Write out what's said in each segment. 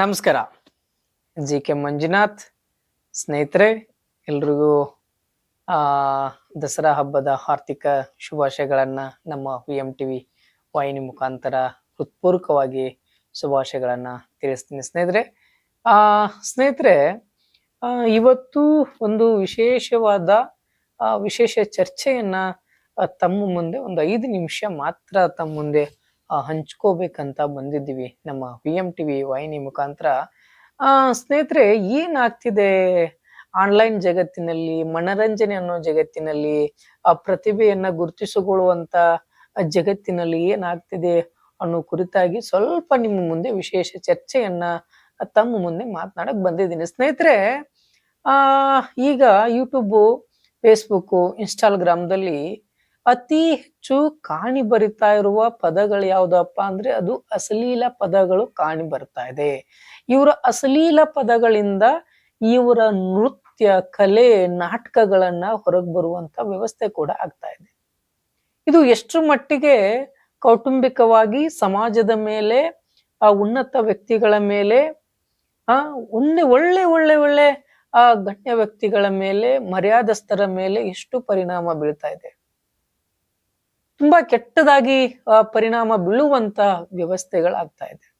ನಮಸ್ಕಾರ. G K Manjunath, ಸ್ನೇಹಿತರೆ, ಎಲ್ರಿಗೂ ದಸರಾ ಹಬ್ಬದ ಆರ್ಥಿಕ ಶುಭಾಶಯಗಳನ್ನ ನಮ್ಮ ವಿ ಎಂ ಟಿ ವಿ ವಾಹಿನಿ ಮುಖಾಂತರ ಹೃತ್ಪೂರ್ವಕವಾಗಿ ಶುಭಾಶಯಗಳನ್ನು ತಿಳಿಸ್ತೀನಿ ಸ್ನೇಹಿತರೆ. ಸ್ನೇಹಿತರೆ ಇವತ್ತು ಒಂದು ವಿಶೇಷವಾದ ವಿಶೇಷ ಚರ್ಚೆಯನ್ನ ತಮ್ಮ ಮುಂದೆ ಒಂದು ಐದು ನಿಮಿಷ ಮಾತ್ರ ತಮ್ಮ ಮುಂದೆ ಹಂಚ್ಕೋಬೇಕಂತ ಬಂದಿದ್ದೀವಿ ನಮ್ಮ ವಿ ಎಂ ಟಿ ವಿ ವಾಹಿನಿ ಮುಖಾಂತರ. ಸ್ನೇಹಿತರೆ, ಏನಾಗ್ತಿದೆ ಆನ್ಲೈನ್ ಜಗತ್ತಿನಲ್ಲಿ, ಮನರಂಜನೆ ಅನ್ನೋ ಜಗತ್ತಿನಲ್ಲಿ, ಆ, ಪ್ರತಿಭೆಯನ್ನ ಗುರುತಿಸಿಕೊಳ್ಳುವಂತ ಜಗತ್ತಿನಲ್ಲಿ ಏನಾಗ್ತಿದೆ ಅನ್ನೋ ಕುರಿತಾಗಿ ಸ್ವಲ್ಪ ನಿಮ್ಮ ಮುಂದೆ ವಿಶೇಷ ಚರ್ಚೆಯನ್ನ ತಮ್ಮ ಮುಂದೆ ಮಾತನಾಡಕ್ಕೆ ಬಂದಿದ್ದೀನಿ. ಸ್ನೇಹಿತರೆ, ಆ, ಈಗ ಯೂಟ್ಯೂಬು ಫೇಸ್ಬುಕ್ ಇನ್ಸ್ಟಾಗ್ರಾಮ್ದಲ್ಲಿ ಅತಿ ಹೆಚ್ಚು ಕಾಣಿ ಬರಿತಾ ಇರುವ ಪದಗಳು ಯಾವ್ದಪ್ಪ ಅಂದ್ರೆ ಅದು ಅಶ್ಲೀಲ ಪದಗಳು ಕಾಣಿ ಬರ್ತಾ ಇದೆ. ಇವರ ಅಶ್ಲೀಲ ಪದಗಳಿಂದ ಇವರ ನೃತ್ಯ, ಕಲೆ, ನಾಟಕಗಳನ್ನ ಹೊರಗೆ ಬರುವಂತ ವ್ಯವಸ್ಥೆ ಕೂಡ ಆಗ್ತಾ ಇದೆ. ಇದು ಎಷ್ಟು ಮಟ್ಟಿಗೆ ಕೌಟುಂಬಿಕವಾಗಿ ಸಮಾಜದ ಮೇಲೆ, ಆ ಉನ್ನತ ವ್ಯಕ್ತಿಗಳ ಮೇಲೆ, ಆ ಒಳ್ಳೆ ಒಳ್ಳೆ ಒಳ್ಳೆ ಒಳ್ಳೆ, ಆ ಗಣ್ಯ ವ್ಯಕ್ತಿಗಳ ಮೇಲೆ, ಮರ್ಯಾದಸ್ಥರ ಮೇಲೆ ಎಷ್ಟು ಪರಿಣಾಮ ಬೀಳ್ತಾ ಇದೆ. ತುಂಬಾ ಕೆಟ್ಟದಾಗಿ ಪರಿಣಾಮ ಬೀಳುವಂತ ವ್ಯವಸ್ಥೆಗಳಾಗ್ತಾ ಇದೆ.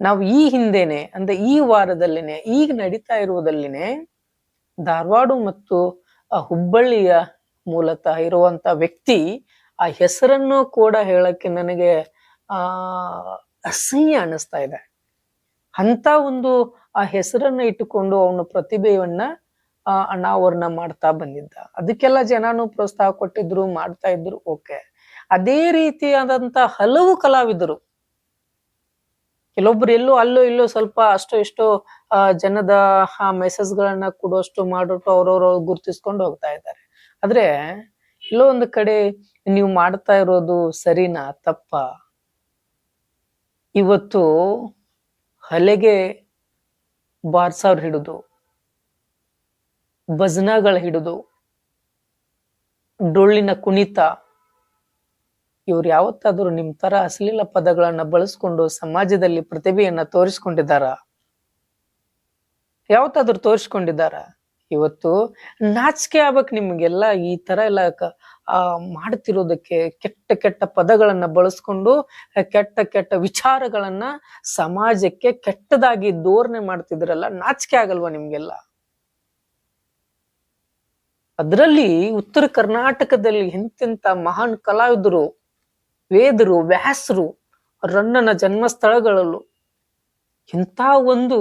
ನಾವು ಈ ಹಿಂದೆನೆ, ಅಂದ್ರೆ ಈ ವಾರದಲ್ಲಿನೆ, ಈಗ ನಡೀತಾ ಇರುವುದಲ್ಲಿನೆ, ಧಾರವಾಡ ಮತ್ತು ಹುಬ್ಬಳ್ಳಿಯ ಮೂಲತಃ ಇರುವಂತ ವ್ಯಕ್ತಿ, ಆ ಹೆಸರನ್ನು ಕೂಡ ಹೇಳಕ್ಕೆ ನನಗೆ, ಆ, ಅಸಹ್ಯ ಅನಿಸ್ತಾ ಇದೆ. ಅಂತ ಒಂದು, ಆ ಹೆಸರನ್ನ ಇಟ್ಟುಕೊಂಡು ಅವನ ಪ್ರತಿಭೆಯನ್ನ ಅನಾವರಣ ಮಾಡ್ತಾ ಬಂದಿದ್ದ. ಅದಕ್ಕೆಲ್ಲ ಜನನು ಪ್ರೋತ್ಸಾಹ ಕೊಟ್ಟಿದ್ರು, ಮಾಡ್ತಾ ಇದ್ರು, ಓಕೆ. ಅದೇ ರೀತಿಯಾದಂತ ಹಲವು ಕಲಾವಿದರು. ಕೆಲವೊಬ್ರು ಎಲ್ಲೋ ಅಲ್ಲೋ ಇಲ್ಲೋ ಸ್ವಲ್ಪ ಅಷ್ಟು ಇಷ್ಟು, ಆ, ಜನದ ಮೆಸೇಜ್ ಗಳನ್ನ ಕೊಡುವಷ್ಟು ಮಾಡೋಟು ಅವ್ರವ್ರ ಗುರ್ತಿಸ್ಕೊಂಡು ಹೋಗ್ತಾ ಇದ್ದಾರೆ. ಆದ್ರೆ, ಎಲ್ಲೋ ಒಂದು ಕಡೆ ನೀವು ಮಾಡ್ತಾ ಇರೋದು ಸರಿನಾ, ತಪ್ಪ? ಇವತ್ತು ಹಲೆಗೆ ಸಾವಿರ ಹಿಡಿದು ಭಜನಗಳ ಹಿಡಿದು ಡೊಳ್ಳಿನ ಕುಣಿತ. ಇವ್ರು ಯಾವತ್ತಾದರೂ ನಿಮ್ ತರ ಅಶ್ಲೀಲ ಪದಗಳನ್ನ ಬಳಸ್ಕೊಂಡು ಸಮಾಜದಲ್ಲಿ ಪ್ರತಿಭೆಯನ್ನ ತೋರಿಸ್ಕೊಂಡಿದ್ದಾರ? ಯಾವತ್ತಾದ್ರೂ ತೋರಿಸ್ಕೊಂಡಿದ್ದಾರ? ಇವತ್ತು ನಾಚಿಕೆ ಆಗ್ಬೇಕು ನಿಮ್ಗೆಲ್ಲ. ಈ ತರ ಎಲ್ಲ ಆ, ಮಾಡ್ತಿರೋದಕ್ಕೆ ಕೆಟ್ಟ ಕೆಟ್ಟ ಪದಗಳನ್ನ ಬಳಸ್ಕೊಂಡು ಕೆಟ್ಟ ಕೆಟ್ಟ ವಿಚಾರಗಳನ್ನ ಸಮಾಜಕ್ಕೆ ಕೆಟ್ಟದಾಗಿ ಧೋರಣೆ ಮಾಡ್ತಿದ್ರಲ್ಲ, ನಾಚಿಕೆ ಆಗಲ್ವಾ ನಿಮ್ಗೆಲ್ಲ? ಅದರಲ್ಲಿ ಉತ್ತರ ಕರ್ನಾಟಕದಲ್ಲಿ ಎಂತೆಂತ ಮಹಾನ್ ಕಲಾವಿದರು, ವೇದರು, ವ್ಯಾಸರು, ರನ್ನನ ಜನ್ಮಸ್ಥಳಗಳಲ್ಲೂ ಇಂಥ ಒಂದು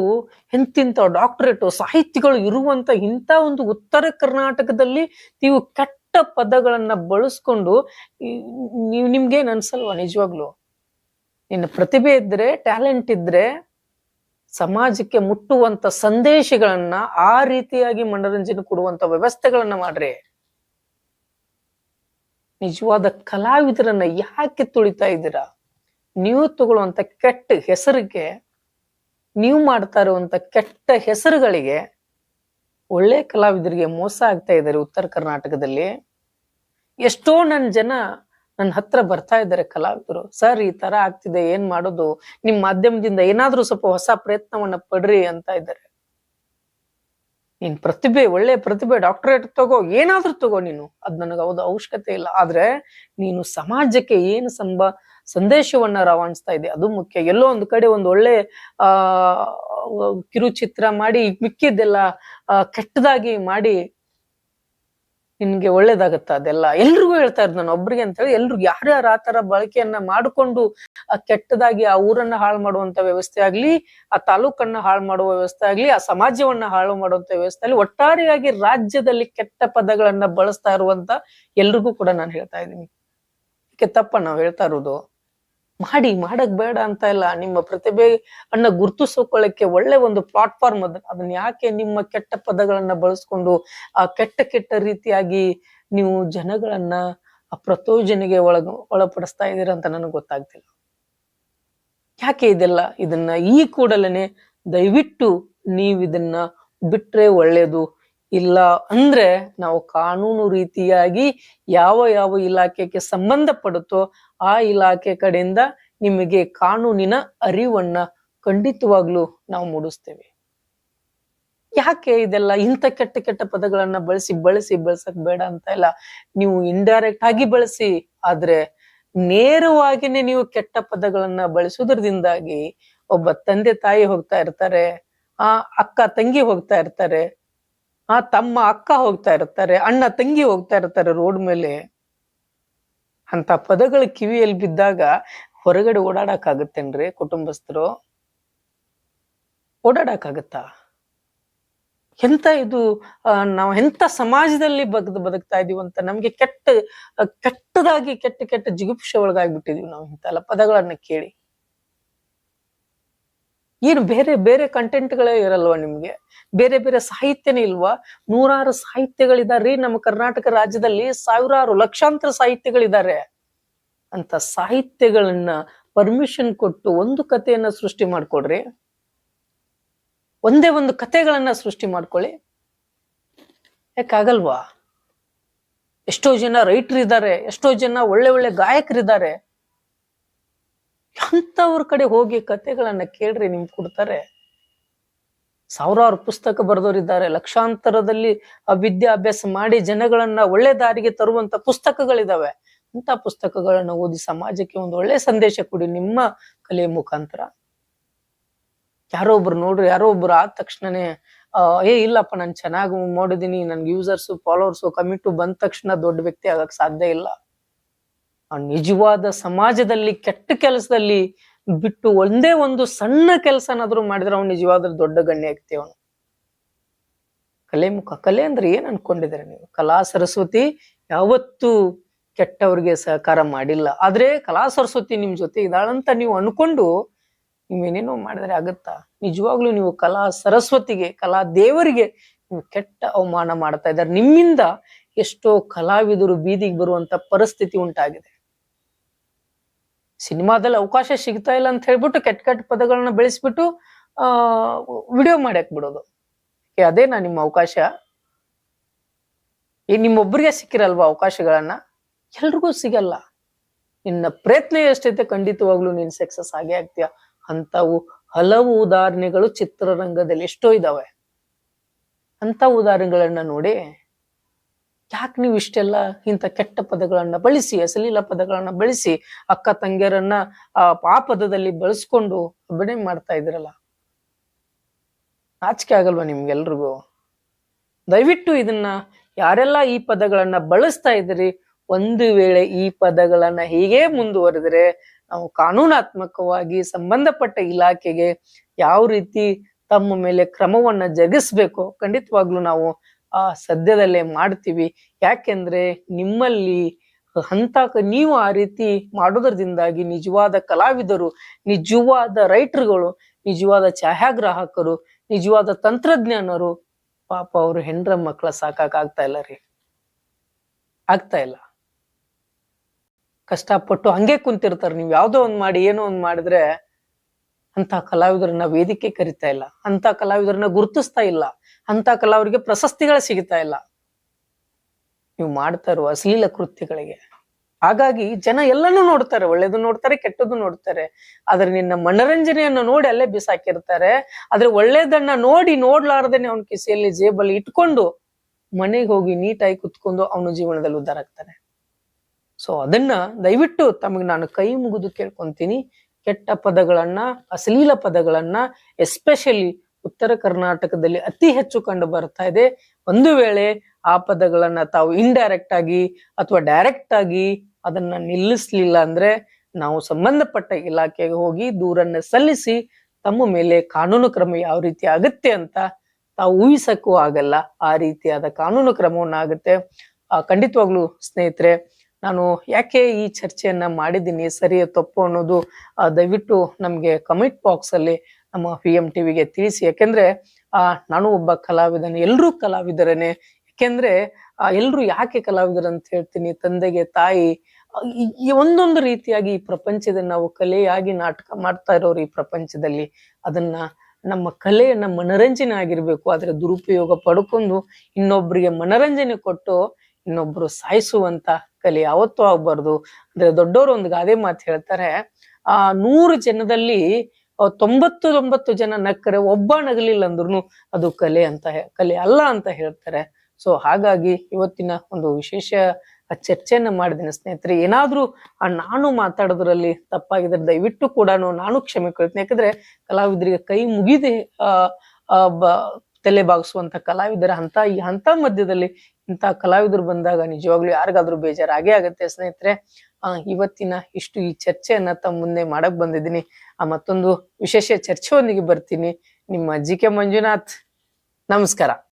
ಎಂತಿಂಥ ಡಾಕ್ಟರೇಟ್ ಸಾಹಿತಿಗಳು ಇರುವಂತ ಇಂಥ ಒಂದು ಉತ್ತರ ಕರ್ನಾಟಕದಲ್ಲಿ ನೀವು ಕೆಟ್ಟ ಪದಗಳನ್ನ ಬಳಸ್ಕೊಂಡು ನೀವು ನಿಮ್ಗೇನ್ ಅನ್ಸಲ್ವಾ ನಿಜವಾಗ್ಲು? ನಿನ್ನ ಪ್ರತಿಭೆ ಇದ್ರೆ ಟ್ಯಾಲೆಂಟ್ ಇದ್ರೆ ಸಮಾಜಕ್ಕೆ ಮುಟ್ಟುವಂತ ಸಂದೇಶಗಳನ್ನ ಆ ರೀತಿಯಾಗಿ ಮನರಂಜನೆ ಕೊಡುವಂತ ವ್ಯವಸ್ಥೆಗಳನ್ನ ಮಾಡ್ರಿ. ನಿಜವಾದ ಕಲಾವಿದರನ್ನ ಯಾಕೆ ತುಳಿತಾ ಇದ್ದೀರಾ? ನೀವು ತಗೊಳ್ಳುವಂತ ಕೆಟ್ಟ ಹೆಸರಿಗೆ, ನೀವು ಮಾಡ್ತಾ ಇರುವಂತ ಕೆಟ್ಟ ಹೆಸರುಗಳಿಗೆ ಒಳ್ಳೆ ಕಲಾವಿದರಿಗೆ ಮೋಸ ಆಗ್ತಾ ಇದ್ದಾರೆ ಉತ್ತರ ಕರ್ನಾಟಕದಲ್ಲಿ. ಎಷ್ಟೋ ನನ್ನ ಜನ ನನ್ನ ಹತ್ರ ಬರ್ತಾ ಇದ್ದಾರೆ ಕಲಾವಿದರು, ಸರ್, ಈ ತರ ಆಗ್ತಿದೆ, ಏನ್ ಮಾಡೋದು? ನಿಮ್ ಮಾಧ್ಯಮದಿಂದ ಏನಾದ್ರೂ ಸ್ವಲ್ಪ ಹೊಸ ಪ್ರಯತ್ನವನ್ನ ಪಡ್ರಿ ಅಂತ ಇದ್ದಾರೆ. ನೀನ್ ಪ್ರತಿಭೆ, ಒಳ್ಳೆ ಪ್ರತಿಭೆ, ಡಾಕ್ಟರೇಟ್ ತಗೋ, ಏನಾದ್ರೂ ತಗೋ ನೀನು. ಅದ್ ನನಗೆ ಹೌದು, ಅವಶ್ಯಕತೆ ಇಲ್ಲ. ಆದ್ರೆ ನೀನು ಸಮಾಜಕ್ಕೆ ಏನು ಸಂಬ, ಸಂದೇಶವನ್ನ ರವಾನಿಸ್ತಾ ಇದೆ ಅದು ಮುಖ್ಯ. ಎಲ್ಲೋ ಒಂದು ಕಡೆ ಒಂದು ಒಳ್ಳೆ, ಆ, ಕಿರುಚಿತ್ರ ಮಾಡಿ, ಮಿಕ್ಕಿದ್ದೆಲ್ಲ ಕೆಟ್ಟದಾಗಿ ಮಾಡಿ ನಿನ್ಗೆ ಒಳ್ಳೇದಾಗತ್ತ ಅದೆಲ್ಲ? ಎಲ್ರಿಗೂ ಹೇಳ್ತಾ ಇರೋದು ನಾನು ಒಬ್ರಿಗೆ ಅಂತ ಹೇಳಿ ಎಲ್ರಿಗೂ. ಯಾರ್ಯಾರು ಆ ತರ ಬಳಕೆಯನ್ನ ಮಾಡಿಕೊಂಡು ಆ ಕೆಟ್ಟದಾಗಿ ಆ ಊರನ್ನ ಹಾಳು ಮಾಡುವಂತ ವ್ಯವಸ್ಥೆ ಆಗ್ಲಿ, ಆ ತಾಲೂಕನ್ನ ಹಾಳು ಮಾಡುವ ವ್ಯವಸ್ಥೆ ಆಗ್ಲಿ, ಆ ಸಮಾಜವನ್ನ ಹಾಳು ಮಾಡುವಂತ ವ್ಯವಸ್ಥೆ ಆಗ್ಲಿ, ಒಟ್ಟಾರೆಯಾಗಿ ರಾಜ್ಯದಲ್ಲಿ ಕೆಟ್ಟ ಪದಗಳನ್ನ ಬಳಸ್ತಾ ಇರುವಂತ ಎಲ್ರಿಗೂ ಕೂಡ ನಾನು ಹೇಳ್ತಾ ಇದ್ದೀನಿ. ಇದಕ್ಕೆ ತಪ್ಪ ನಾವು ಹೇಳ್ತಾ ಇರೋದು? ಮಾಡಿ, ಮಾಡಕ್ ಬೇಡ ಅಂತ ಇಲ್ಲ. ನಿಮ್ಮ ಪ್ರತಿಭೆ ಅನ್ನ ಗುರುತಿಸ್ಕೊಳ್ಳಕ್ಕೆ ಒಳ್ಳೆ ಒಂದು ಪ್ಲಾಟ್ಫಾರ್ಮ್ ಅದ, ಅದನ್ನ ಯಾಕೆ ನಿಮ್ಮ ಕೆಟ್ಟ ಪದಗಳನ್ನ ಬಳಸ್ಕೊಂಡು ಆ ಕೆಟ್ಟ ಕೆಟ್ಟ ರೀತಿಯಾಗಿ ನೀವು ಜನಗಳನ್ನ ಆ ಪ್ರಚೋದನೆಗೆ ಒಳಗ, ಒಳಪಡಿಸ್ತಾ ಇದ್ದೀರಾ ಅಂತ ನನಗೆ ಗೊತ್ತಾಗ್ತಿಲ್ಲ. ಯಾಕೆ ಇದೆಲ್ಲ? ಇದನ್ನ ಈ ಕೂಡಲೇ ದಯವಿಟ್ಟು ನೀವು ಇದನ್ನ ಬಿಟ್ರೆ ಒಳ್ಳೇದು ಇಲ್ಲ ಅಂದ್ರೆ ನಾವು ಕಾನೂನು ರೀತಿಯಾಗಿ ಯಾವ ಯಾವ ಇಲಾಖೆಗೆ ಸಂಬಂಧಪಡುತ್ತೋ ಆ ಇಲಾಖೆ ಕಡೆಯಿಂದ ನಿಮಗೆ ಕಾನೂನಿನ ಅರಿವನ್ನ ಖಂಡಿತವಾಗ್ಲೂ ನಾವು ಮೂಡಿಸ್ತೇವೆ. ಯಾಕೆ ಇದೆಲ್ಲ ಇಂಥ ಕೆಟ್ಟ ಕೆಟ್ಟ ಪದಗಳನ್ನ ಬಳಸಿ ಬಳಸಿ ಬಳಸಕ್ ಬೇಡ ಅಂತ ಇಲ್ಲ ನೀವು ಇಂಡೈರೆಕ್ಟ್ ಆಗಿ ಬಳಸಿ, ಆದ್ರೆ ನೇರವಾಗಿನೇ ನೀವು ಕೆಟ್ಟ ಪದಗಳನ್ನ ಬಳಸುವುದರಿಂದಾಗಿ ಒಬ್ಬ ತಂದೆ ತಾಯಿ ಹೋಗ್ತಾ ಇರ್ತಾರೆ, ಆ ಅಕ್ಕ ತಂಗಿ ಹೋಗ್ತಾ ಇರ್ತಾರೆ, ಆ ತಮ್ಮ ಅಕ್ಕ ಹೋಗ್ತಾ ಇರ್ತಾರೆ, ಅಣ್ಣ ತಂಗಿ ಹೋಗ್ತಾ ಇರ್ತಾರೆ ರೋಡ್ ಮೇಲೆ. ಅಂತ ಪದಗಳು ಕಿವಿಯಲ್ಲಿ ಬಿದ್ದಾಗ ಹೊರಗಡೆ ಓಡಾಡಕ್ಕಾಗತ್ತೇನ್ರಿ ಕುಟುಂಬಸ್ಥರು? ಓಡಾಡಕ್ಕಾಗತ್ತಾ? ಎಂತ ಇದು ನಾವು ಎಂತ ಸಮಾಜದಲ್ಲಿ ಬದುಕ್ ಬದುಕ್ತಾ ಇದೀವಿ ಅಂತ ನಮ್ಗೆ ಕೆಟ್ಟ, ಕೆಟ್ಟದಾಗಿ, ಕೆಟ್ಟ ಕೆಟ್ಟ ಜಿಗುಪ್ಸೆ ಒಳಗಾಗ್ಬಿಟ್ಟಿದೀವಿ ನಾವು ಇಂತೆಲ್ಲ ಪದಗಳನ್ನ ಕೇಳಿ. ಏನು ಬೇರೆ ಬೇರೆ ಕಂಟೆಂಟ್ಗಳೇ ಇರಲ್ವಾ ನಿಮ್ಗೆ? ಬೇರೆ ಬೇರೆ ಸಾಹಿತ್ಯನೇ ಇಲ್ವಾ? ನೂರಾರು ಸಾಹಿತ್ಯಗಳಿದಾರ್ರಿ ನಮ್ಮ ಕರ್ನಾಟಕ ರಾಜ್ಯದಲ್ಲಿ, ಸಾವಿರಾರು ಲಕ್ಷಾಂತರ ಸಾಹಿತ್ಯಗಳಿದ್ದಾರೆ ಅಂತ ಸಾಹಿತ್ಯಗಳನ್ನ ಪರ್ಮಿಷನ್ ಕೊಟ್ಟು ಒಂದು ಕಥೆಯನ್ನ ಸೃಷ್ಟಿ ಮಾಡ್ಕೊಡ್ರಿ. ಒಂದೇ ಒಂದು ಕಥೆಗಳನ್ನ ಸೃಷ್ಟಿ ಮಾಡ್ಕೊಳ್ಳಿ. ಯಾಕಾಗಲ್ವಾ ಎಷ್ಟೋ ಜನ ರೈಟರ್ ಇದ್ದಾರೆ ಎಷ್ಟೋ ಜನ ಒಳ್ಳೆ ಒಳ್ಳೆ ಗಾಯಕರಿದ್ದಾರೆ ಅಂತವ್ರ ಕಡೆ ಹೋಗಿ ಕತೆಗಳನ್ನ ಕೇಳ್ರಿ ನಿಮ್ಗೆ ಕೊಡ್ತಾರೆ. ಸಾವಿರಾರು ಪುಸ್ತಕ ಬರೆದವರಿದ್ದಾರೆ ಲಕ್ಷಾಂತರದಲ್ಲಿ ವಿದ್ಯಾಭ್ಯಾಸ ಮಾಡಿ ಜನಗಳನ್ನ ಒಳ್ಳೆ ದಾರಿಗೆ ತರುವಂತ ಪುಸ್ತಕಗಳಿದಾವೆ. ಅಂತ ಪುಸ್ತಕಗಳನ್ನ ಓದಿ ಸಮಾಜಕ್ಕೆ ಒಂದು ಒಳ್ಳೆ ಸಂದೇಶ ಕೊಡಿ ನಿಮ್ಮ ಕಲೆ ಮುಖಾಂತರ. ಯಾರೋ ಒಬ್ರು ನೋಡ್ರಿ, ಯಾರೋ ಒಬ್ರು ಆದ ತಕ್ಷಣನೇ ಏ, ಇಲ್ಲಪ್ಪ, ನಾನು ಚೆನ್ನಾಗಿ ಮಾಡಿದೀನಿ. ನನ್ಗೆ ಯೂಸರ್ಸ್ ಫಾಲೋವರ್ಸ್ ಕಮಿಟು ಬಂದ ತಕ್ಷಣ ದೊಡ್ಡ ವ್ಯಕ್ತಿ ಆಗಕ್ ಸಾಧ್ಯ ಇಲ್ಲ. ಆ ನಿಜವಾದ ಸಮಾಜದಲ್ಲಿ ಕೆಟ್ಟ ಕೆಲಸದಲ್ಲಿ ಬಿಟ್ಟು ಒಂದೇ ಒಂದು ಸಣ್ಣ ಕೆಲಸನಾದ್ರೂ ಮಾಡಿದ್ರೆ ಅವ್ನು ನಿಜವಾದ ದೊಡ್ಡ ಗಣ್ಯ ಆಗ್ತಿ ಅವನು. ಕಲೆ ಮುಖ, ಕಲೆ ಅಂದ್ರೆ ಏನ್ ಅನ್ಕೊಂಡಿದ್ರೆ ನೀವು? ಕಲಾ ಸರಸ್ವತಿ ಯಾವತ್ತೂ ಕೆಟ್ಟವ್ರಿಗೆ ಸಹಕಾರ ಮಾಡಿಲ್ಲ. ಆದ್ರೆ ಕಲಾ ಸರಸ್ವತಿ ನಿಮ್ ಜೊತೆ ಇದಾಳಂತ ನೀವು ಅನ್ಕೊಂಡು ನೀವೇನೇನೋ ಮಾಡಿದ್ರೆ ಆಗತ್ತಾ? ನಿಜವಾಗ್ಲೂ ನೀವು ಕಲಾ ಸರಸ್ವತಿಗೆ, ಕಲಾ ದೇವರಿಗೆ ನೀವು ಕೆಟ್ಟ ಅವಮಾನ ಮಾಡ್ತಾ ಇದ್ದಾರೆ. ನಿಮ್ಮಿಂದ ಎಷ್ಟೋ ಕಲಾವಿದರು ಬೀದಿಗೆ ಬರುವಂತ ಪರಿಸ್ಥಿತಿ ಉಂಟಾಗಿದೆ. ಸಿನಿಮಾದಲ್ಲಿ ಅವಕಾಶ ಸಿಗ್ತಾ ಇಲ್ಲ ಅಂತ ಹೇಳ್ಬಿಟ್ಟು ಕೆಟ್ಟ ಕೆಟ್ಟ ಪದಗಳನ್ನ ಬೆಳೆಸ್ಬಿಟ್ಟು ಆ ವಿಡಿಯೋ ಮಾಡಕ್ ಬಿಡೋದು. ಏ, ಅದೇನಾ ನಿಮ್ಮ ಅವಕಾಶ. ಈ ನಿಮ್ಮೊಬ್ಬರಿಗೆ ಸಿಕ್ಕಿರಲ್ವಾ ಅವಕಾಶಗಳನ್ನ? ಎಲ್ರಿಗೂ ಸಿಗಲ್ಲ. ನಿನ್ನ ಪ್ರಯತ್ನ ಎಷ್ಟೈತೆ ಖಂಡಿತವಾಗ್ಲೂ ನೀನ್ ಸಕ್ಸಸ್ ಆಗೇ ಆಗ್ತೀಯ? ಅಂತವು ಹಲವು ಉದಾಹರಣೆಗಳು ಚಿತ್ರರಂಗದಲ್ಲಿ ಎಷ್ಟೋ ಇದಾವೆ. ಅಂತ ಉದಾಹರಣೆಗಳನ್ನ ನೋಡಿ ಯಾಕೆ ನೀವು ಇಷ್ಟೆಲ್ಲ ಇಂಥ ಕೆಟ್ಟ ಪದಗಳನ್ನ ಬಳಸಿ, ಅಸಲೀಲ ಪದಗಳನ್ನ ಬಳಸಿ ಅಕ್ಕ ತಂಗಿಯರನ್ನ ಆ ಪದದಲ್ಲಿ ಬಳಸ್ಕೊಂಡು ಅಭಿನಯ ಮಾಡ್ತಾ ಇದ್ರಲ್ಲ ನಾಚಿಕೆ ಆಗಲ್ವಾ ನಿಮ್ಗೆಲ್ರಿಗೂ? ದಯವಿಟ್ಟು ಇದನ್ನ ಯಾರೆಲ್ಲ ಈ ಪದಗಳನ್ನ ಬಳಸ್ತಾ ಇದ್ರಿ ಒಂದು ವೇಳೆ ಈ ಪದಗಳನ್ನ ಹೀಗೆ ಮುಂದುವರೆದ್ರೆ ನಾವು ಕಾನೂನಾತ್ಮಕವಾಗಿ ಸಂಬಂಧಪಟ್ಟ ಇಲಾಖೆಗೆ ಯಾವ ರೀತಿ ತಮ್ಮ ಮೇಲೆ ಕ್ರಮವನ್ನ ಜಗಿಸ್ಬೇಕು ಖಂಡಿತವಾಗ್ಲೂ ನಾವು ಆ ಸದ್ಯದಲ್ಲೇ ಮಾಡ್ತೀವಿ. ಯಾಕೆಂದ್ರೆ ನಿಮ್ಮಲ್ಲಿ ಹಂತ ನೀವು ಆ ರೀತಿ ಮಾಡೋದ್ರದಿಂದಾಗಿ ನಿಜವಾದ ಕಲಾವಿದರು, ನಿಜವಾದ ರೈಟರ್ಗಳು, ನಿಜವಾದ ಛಾಯಾಗ್ರಾಹಕರು, ನಿಜವಾದ ತಂತ್ರಜ್ಞಾನರು, ಪಾಪ ಅವರು ಹೆಂಡ್ರ ಮಕ್ಕಳ ಸಾಕಾಕ್ ಆಗ್ತಾ ಇಲ್ಲ ರೀ. ಆಗ್ತಾ ಇಲ್ಲ. ಕಷ್ಟಪಟ್ಟು ಹಂಗೆ ಕುಂತಿರ್ತಾರೆ. ನೀವು ಯಾವುದೋ ಒಂದ್ ಮಾಡಿ, ಏನೋ ಒಂದ್ ಮಾಡಿದ್ರೆ ಅಂತ ಕಲಾವಿದರನ್ನ ವೇದಿಕೆ ಕರಿತಾ ಇಲ್ಲ. ಅಂತ ಕಲಾವಿದರನ್ನ ಗುರುತಿಸ್ತಾ ಇಲ್ಲ. ಅಂತ ಕಲಾವರಿಗೆ ಪ್ರಶಸ್ತಿಗಳು ಸಿಗ್ತಾ ಇಲ್ಲ. ನೀವು ಮಾಡ್ತಾ ಇರುವ ಅಶ್ಲೀಲ ಕೃತ್ಯಗಳಿಗೆ. ಹಾಗಾಗಿ ಜನ ಎಲ್ಲನೂ ನೋಡ್ತಾರೆ ಒಳ್ಳೇದು ನೋಡ್ತಾರೆ, ಕೆಟ್ಟದ್ದು ನೋಡ್ತಾರೆ. ಆದ್ರೆ ನಿನ್ನ ಮನರಂಜನೆಯನ್ನು ನೋಡಿ ಅಲ್ಲೇ ಬಿಸಾಕಿರ್ತಾರೆ. ಆದ್ರೆ ಒಳ್ಳೇದನ್ನ ನೋಡಿ ನೋಡ್ಲಾರ್ದೇನೆ ಅವನ ಕಿಸೆಯಲ್ಲಿ ಜೇಬಲ್ಲಿ ಇಟ್ಕೊಂಡು ಮನೆಗೆ ಹೋಗಿ ನೀಟಾಗಿ ಕುತ್ಕೊಂಡು ಅವನ ಜೀವನದಲ್ಲಿ ಉದ್ಧಾರ ಆಗ್ತಾನೆ. ಸೊ ಅದನ್ನ ದಯವಿಟ್ಟು ತಮಗೆ ನಾನು ಕೈ ಮುಗಿದು ಕೇಳ್ಕೊಂತೀನಿ. ಕೆಟ್ಟ ಪದಗಳನ್ನ, ಅಶ್ಲೀಲ ಪದಗಳನ್ನ ಎಸ್ಪೆಷಲಿ ಉತ್ತರ ಕರ್ನಾಟಕದಲ್ಲಿ ಅತಿ ಹೆಚ್ಚು ಕಂಡು ಬರ್ತಾ ಇದೆ. ಒಂದು ವೇಳೆ ಆ ಪದಗಳನ್ನ ತಾವು ಇಂಡೈರೆಕ್ಟ್ ಆಗಿ ಅಥವಾ ಡೈರೆಕ್ಟ್ ಆಗಿ ಅದನ್ನ ನಿಲ್ಲಿಸ್ಲಿಲ್ಲ ಅಂದ್ರೆ ನಾವು ಸಂಬಂಧಪಟ್ಟ ಇಲಾಖೆಗೆ ಹೋಗಿ ದೂರನ್ನ ಸಲ್ಲಿಸಿ ತಮ್ಮ ಮೇಲೆ ಕಾನೂನು ಕ್ರಮ ಯಾವ ರೀತಿ ಆಗುತ್ತೆ ಅಂತ ತಾವು ಊಹಿಸಕ್ಕೂ ಆಗಲ್ಲ. ಆ ರೀತಿಯಾದ ಕಾನೂನು ಕ್ರಮವನ್ನಾಗುತ್ತೆ ಆ, ಖಂಡಿತವಾಗ್ಲೂ ಸ್ನೇಹಿತರೆ, ನಾನು ಯಾಕೆ ಈ ಚರ್ಚೆಯನ್ನ ಮಾಡಿದ್ದೀನಿ, ಸರಿಯ ತಪ್ಪು ಅನ್ನೋದು ದಯವಿಟ್ಟು ನಮ್ಗೆ ಕಮೆಂಟ್ ಬಾಕ್ಸ್ ಅಲ್ಲಿ ನಮ್ಮ ಪಿ ಎಂ ಟಿವಿಗೆ ತಿಳಿಸಿ. ಯಾಕೆಂದ್ರೆ, ಆ, ನಾನು ಒಬ್ಬ ಕಲಾವಿದನೇ ಎಲ್ಲರೂ ಕಲಾವಿದರೇನೆ. ಯಾಕೆಂದ್ರೆ, ಆ, ಎಲ್ರು ಯಾಕೆ ಕಲಾವಿದರು ಅಂತ ಹೇಳ್ತೀನಿ, ತಂದೆಗೆ, ತಾಯಿ, ಈ- ಒಂದೊಂದು ರೀತಿಯಾಗಿ ಈ ಪ್ರಪಂಚದಲ್ಲಿ ನಾವು ಕಲೆಯಾಗಿ ನಾಟಕ ಮಾಡ್ತಾ ಇರೋರು ಈ ಪ್ರಪಂಚದಲ್ಲಿ. ಅದನ್ನ ನಮ್ಮ ಕಲೆಯನ್ನ ಮನರಂಜನೆ ಆಗಿರ್ಬೇಕು. ಆದ್ರೆ ದುರುಪಯೋಗ ಪಡ್ಕೊಂಡು ಇನ್ನೊಬ್ಬರಿಗೆ ಮನರಂಜನೆ ಕೊಟ್ಟು ಇನ್ನೊಬ್ರು ಸಾಯಿಸುವಂತ ಕಲೆ ಯಾವತ್ತೂ ಆಗ್ಬಾರ್ದು. ಅಂದ್ರೆ ದೊಡ್ಡವರು ಒಂದು ಗಾದೆ ಮಾತು ಹೇಳ್ತಾರೆ, ಆ, ನೂರು ಜನದಲ್ಲಿ ತೊಂಬತ್ತು ತೊಂಬತ್ತು ಜನ ನಕ್ಕರೆ ಒಬ್ಬ ನಗಲಿಲ್ಲ ಅಂದ್ರೂ ಅದು ಕಲೆ ಅಂತ ಕಲೆ ಅಲ್ಲ ಅಂತ ಹೇಳ್ತಾರೆ. ಸೊ ಹಾಗಾಗಿ ಇವತ್ತಿನ ಒಂದು ವಿಶೇಷ ಚರ್ಚೆಯನ್ನ ಮಾಡಿದ್ದೀನಿ ಸ್ನೇಹಿತರೆ, ಏನಾದರೂ ನಾನು ಮಾತಾಡೋದ್ರಲ್ಲಿ ತಪ್ಪಾಗಿದ್ರೆ ದಯವಿಟ್ಟು ಕೂಡ ನಾನು ಕ್ಷಮೆ ಕೇಳ್ತೀನಿ. ಯಾಕಂದ್ರೆ ಕಲಾವಿದರಿಗೆ ಕೈ ಮುಗಿದೆ, ಆ ತಲೆ ಬಾಗಿಸುವಂತ ಕಲಾವಿದರ ಹಂತ, ಈ ಹಂತ ಮಧ್ಯದಲ್ಲಿ ಇಂಥ ಕಲಾವಿದರು ಬಂದಾಗ ನಿಜವಾಗ್ಲೂ ಯಾರಿಗಾದ್ರೂ ಬೇಜಾರಾಗೇ ಆಗೇ ಆಗತ್ತೆ ಸ್ನೇಹಿತರೆ. ಆ, ಇವತ್ತಿನ ಇಷ್ಟು ಈ ಚರ್ಚೆಯನ್ನ ತಮ್ಮ ಮುಂದೆ ಮಾಡಕ್ ಬಂದಿದ್ದೀನಿ. ಆ, ಮತ್ತೊಂದು ವಿಶೇಷ ಚರ್ಚೆಯೊಂದಿಗೆ ಬರ್ತೀನಿ. ನಿಮ್ಮ ಜಿ ಕೆ ಮಂಜುನಾಥ್. ನಮಸ್ಕಾರ.